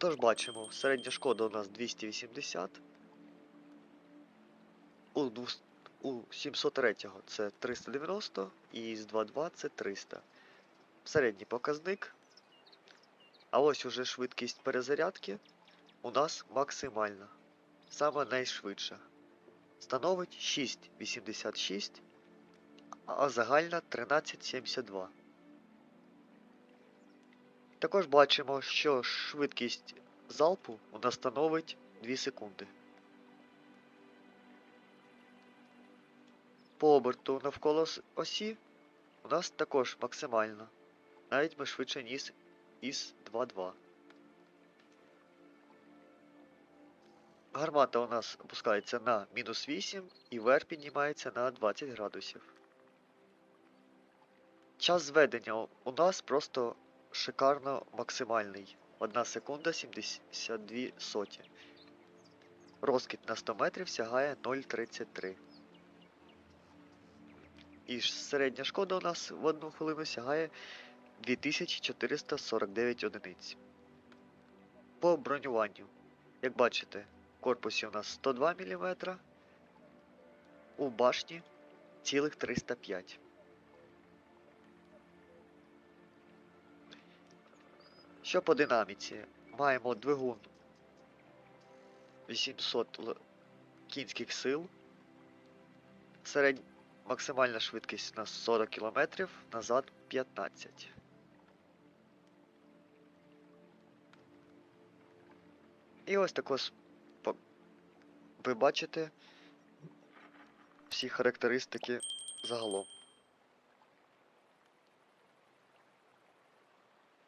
Тож бачимо, середня шкода у нас 280. У, у 703 це 390 і з 22 це 300. Середній показник. А ось уже швидкість перезарядки у нас максимальна. Саме найшвидша. Становить 6,86, а загальна 13,72. Також бачимо, що швидкість залпу у нас становить 2 секунди. По оберту навколо осі у нас також максимально. Навіть ми швидше ніж із 2.2. Гармата у нас опускається на мінус 8 і вверх піднімається на 20 градусів. Час зведення у нас просто шикарно максимальний. 1 секунда 72 соті. Розкид на 100 метрів сягає 0,33. І середня шкода у нас в 1 хвилину сягає 2449 одиниць. По бронюванню. Як бачите, в корпусі у нас 102 мм, у башні цілих 305. Що по динаміці? Маємо двигун 800 кінських сил. Середня максимальна швидкість у нас 40 км, назад 15. І ось також ви бачите всі характеристики загалом.